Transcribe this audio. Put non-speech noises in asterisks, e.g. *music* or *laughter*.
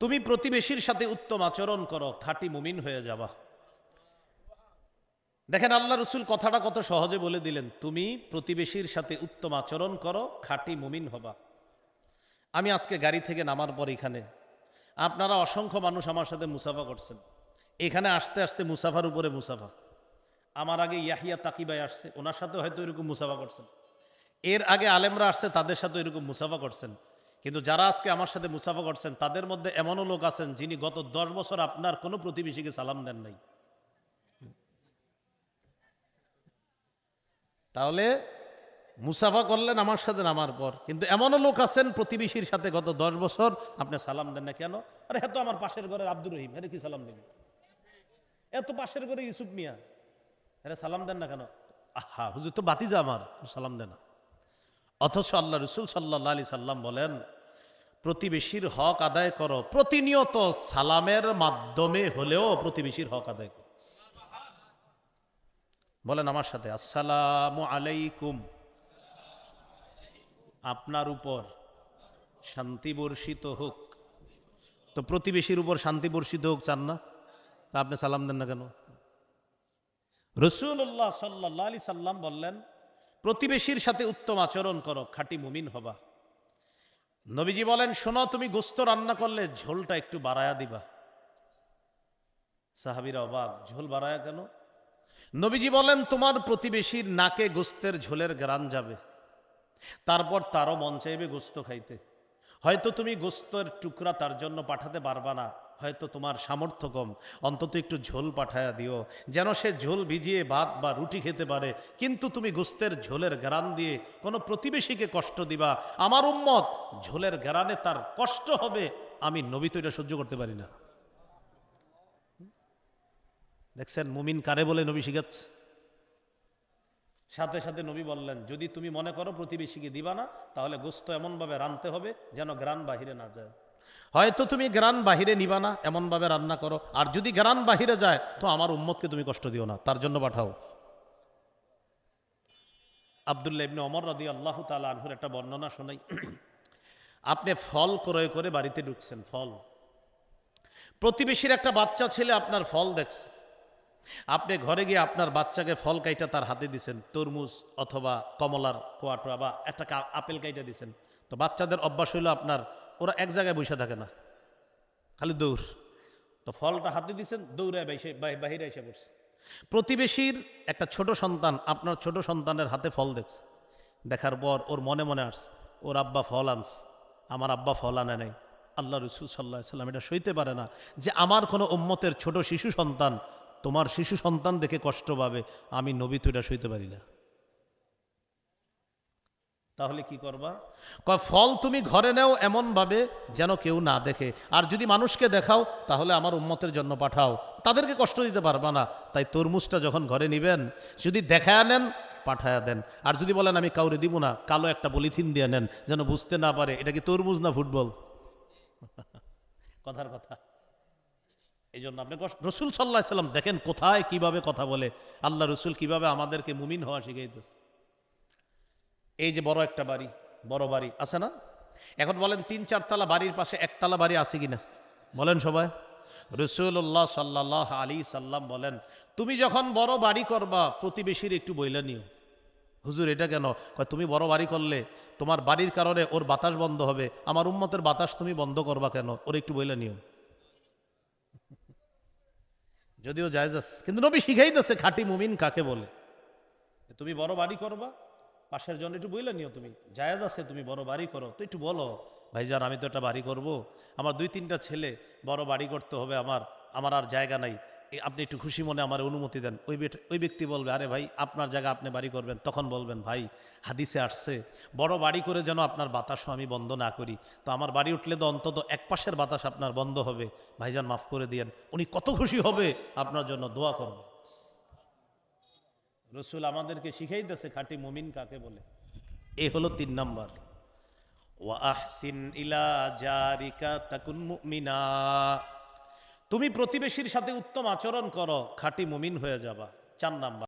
তুমি প্রতিবেশীর সাথে উত্তম আচরণ করো, খাঁটি মুমিন হয়ে যাবা। দেখেন আল্লাহ রসুল কথাটা কত সহজে বলে দিলেন, তুমি প্রতিবেশীর সাথে উত্তম আচরণ করো, খাঁটি মুমিন হবা। আমি আজকে গাড়ি থেকে নামার পর এখানে, আপনারা অসংখ্য মানুষ আমার সাথে মুসাফা করছেন। এখানে আসতে আসতে মুসাফার উপরে মুসাফা। আমার আগে ইয়াহিয়া তাকিবাই আসছে, ওনার সাথে হয়তো এরকম মুসাফা করছেন। এর আগে আলেমরা আসছে, তাদের সাথে এরকম মুসাফা করছেন। কিন্তু যারা আজকে আমার সাথে মুসাফা করছেন, তাদের মধ্যে এমনও লোক আছেন যিনি গত দশ বছর আপনার কোনো প্রতিবেশীকে সালাম দেন নাই। তাহলে মুসাফা করলেন আমার সাথে নামার পর, কিন্তু এমনও লোক আছেন প্রতিবেশীর সাথে গত দশ বছর আপনি সালাম দেন না কেন? আরে হ্যাঁ তো আমার পাশের ঘরের আব্দুর রহিম আরে কি সালাম দেন এত পাশের ঘরে ইউসুফ মিয়া আরে সালাম দেন না কেন? আহা, হুজুর, তো বাতিজা আমার, সালাম দেন না। অথচ আল্লাহ রসুল সাল্লাহ আলি সাল্লাম বলেন, প্রতিবেশীর হক আদায় করো। প্রতিনিয়ত সালামের মাধ্যমে হলেও প্রতিবেশীর হক আদায় করো। বলেন আমার সাথে, আসসালামু আলাইকুম। আপনার উপর শান্তি বর্ষিত হোক। তো প্রতিবেশীর উপর শান্তি বর্ষিত হোক চান না? তা আপনি সালাম দেন না কেন? রসুল্লাহ সাল্লাহ আলি সাল্লাম বললেন প্রতিবেশীর সাথে উত্তম আচরণ করো, খাঁটি মুমিন হবা। নবীজি বলেন, শোনো, তুমি গোস্ত রান্না করলে ঝোলটা একটু বাড়ায়া দিবা। সাহাবিরা অবাক, ঝোল বাড়ায়া কেন? নবীজি বলেন, তোমার প্রতিবেশীর নাকে গোস্তের ঝোলের গ্রান যাবে। তারপর তারও মন চাইবে গোস্ত খাইতে। হয়তো তুমি গোস্তের টুকরা তার জন্য পাঠাতে পারবা না। হয়তো তোমার সামর্থ্য কম। অন্তত একটু ঝোল পাঠায়া দিও। যেন সে ঝোল ভিজিয়ে ভাত বা রুটি খেতে পারে। কিন্তু তুমি গোস্তের ঝোলের গ্রান দিয়ে কোনো প্রতিবেশীকে কষ্ট দিবা। আমার উম্মত, ঝোলের গ্রানে তার কষ্ট হবে। আমি নবী তো এটা সহ্য করতে পারি না। দেখছেন, মুমিন কারে বলে নবী শিখাচ্ছে? সাথে সাথে নবী বললেন, যদি তুমি মনে করো প্রতিবেশীকে দিবা না, তাহলে গোস্ত এমনভাবে রানতে হবে যেন গ্রান বাহিরে না যায়। হয়তো তুমি গ্রান বাহিরে নিবা না, এমনভাবে রান্না করো। আর যদি গ্রান বাহিরে যায়, তো আমার উম্মতকে তুমি কষ্ট দিও না, তার জন্য পাঠাও। আবদুল্লাহ ইবনে অমর রাদি আল্লাহ তালা আনহুর একটা বর্ণনা শোনাই। আপনি ফল ক্রয় করে বাড়িতে ঢুকছেন, ফল। প্রতিবেশীর একটা বাচ্চা ছেলে আপনার ফল দেখছে। আপনি ঘরে গিয়ে আপনার বাচ্চাকে ফল কাইটা তার হাতে দিছেন, তরমুজ অথবা কমলার কোয়াটোয়া বা একটা আপেল কাইটা দিছেন। তো বাচ্চাদের অভ্যাস হইল আপনার ওরা এক জায়গায় বসে থাকে না। খালি দৌড়। তো ফলটা হাতে দিছেন, দৌড়ে বাহিরে এসে পড়ছে। প্রতিবেশীর একটা ছোট সন্তান, আপনার ছোট সন্তানের হাতে ফল দেখছে। দেখার পর ওর মনে মনে আসছে, ওর আব্বা ফল আনস আমার আব্বা ফল আনে নাই। আল্লাহ রসুল সাল্লাহ সাল্লাম এটা সইতে পারে না যে আমার কোনো উম্মতের ছোট শিশু সন্তান তোমার শিশু সন্তান দেখে কষ্ট পাবে, আমি নবী তো এটা সইতে পারি না। তাহলে কি করবা? কয় ফল তুমি ঘরে নেও এমনভাবে যেন কেউ না দেখে। আর যদি মানুষকে দেখাও তাহলে আমার উম্মতের জন্য পাঠাও। তাদেরকে কষ্ট দিতে পারবা না। তাই তরমুজটা যখন ঘরে নিবেন যদি দেখায় নেন পাঠায়া দেন। আর যদি বলেন আমি কাউরে দিব না কালো একটা পলিথিন দিয়ে নেন যেন বুঝতে না পারে এটা কি তরমুজ না ফুটবল? *laughs* কথার কথা। এই জন্য আপনি রসুল সাল্লাহ সাল্লাম দেখেন কোথায় কীভাবে কথা বলে। আল্লাহ রসুল কীভাবে আমাদেরকে মুমিন হওয়া শিখাইতেছে। এই যে বড় একটা বাড়ি, বড় বাড়ি, আছে না? এখন বলেন তিন চারতলা বাড়ির পাশে একতলা বাড়ি আছে কিনা? বলেন সবাই। রসুল্লাহ সাল্লাহ আলী সাল্লাম বলেন, তুমি যখন বড় বাড়ি করবা, প্রতিবেশীর একটু বইলে নিও। হুজুর, এটা কেন? তুমি বড় বাড়ি করলে তোমার বাড়ির কারণে ওর বাতাস বন্ধ হবে, আমার উম্মতের বাতাস তুমি বন্ধ করবা কেন? ওর একটু বইলে নিও। যদিও জায়জ আছে, কিন্তু নবী শিখাইতেছে, খাঁটি মুমিন কাকে বলে? তুমি বড় বাড়ি করবা পাশের জন্য একটু বইলে নিও তুমি। জায়াজ আছে তুমি, বড় বাড়ি করো। তো একটু বলো, ভাইজান, আমি তো একটা বাড়ি করব। আমার দুই তিনটা ছেলে, বড় বাড়ি করতে হবে আমার আমার আর জায়গা নাই। আপনি একটু খুশি মনে আমার অনুমতি দেন। ওই ওই ব্যক্তি বলবে, আরে ভাই, আপনার জায়গা আপনি বাড়ি করবেন। তখন বলবেন, ভাই, হাদিসে আসছে, বড় বাড়ি করে যেন আপনার বাতাসও আমি বন্ধ না করি। তো আমার বাড়ি উঠলে তো অন্তত এক পাশের বাতাস আপনার বন্ধ হবে। ভাইজান, মাফ করে দিয়েন। উনি কত খুশি হবে আপনার জন্য দোয়া করবে। রসুল আমাদেরকে শিখাইতেছে, খাঁটি মুমিন কাকে বলে? এ হলো তিন নম্বর। তাকুন তুমি প্রতিবেশীর সাথে উত্তম আচরণ করো, খাঁটি মুমিন হয়ে যাবা। চার নাম্বার।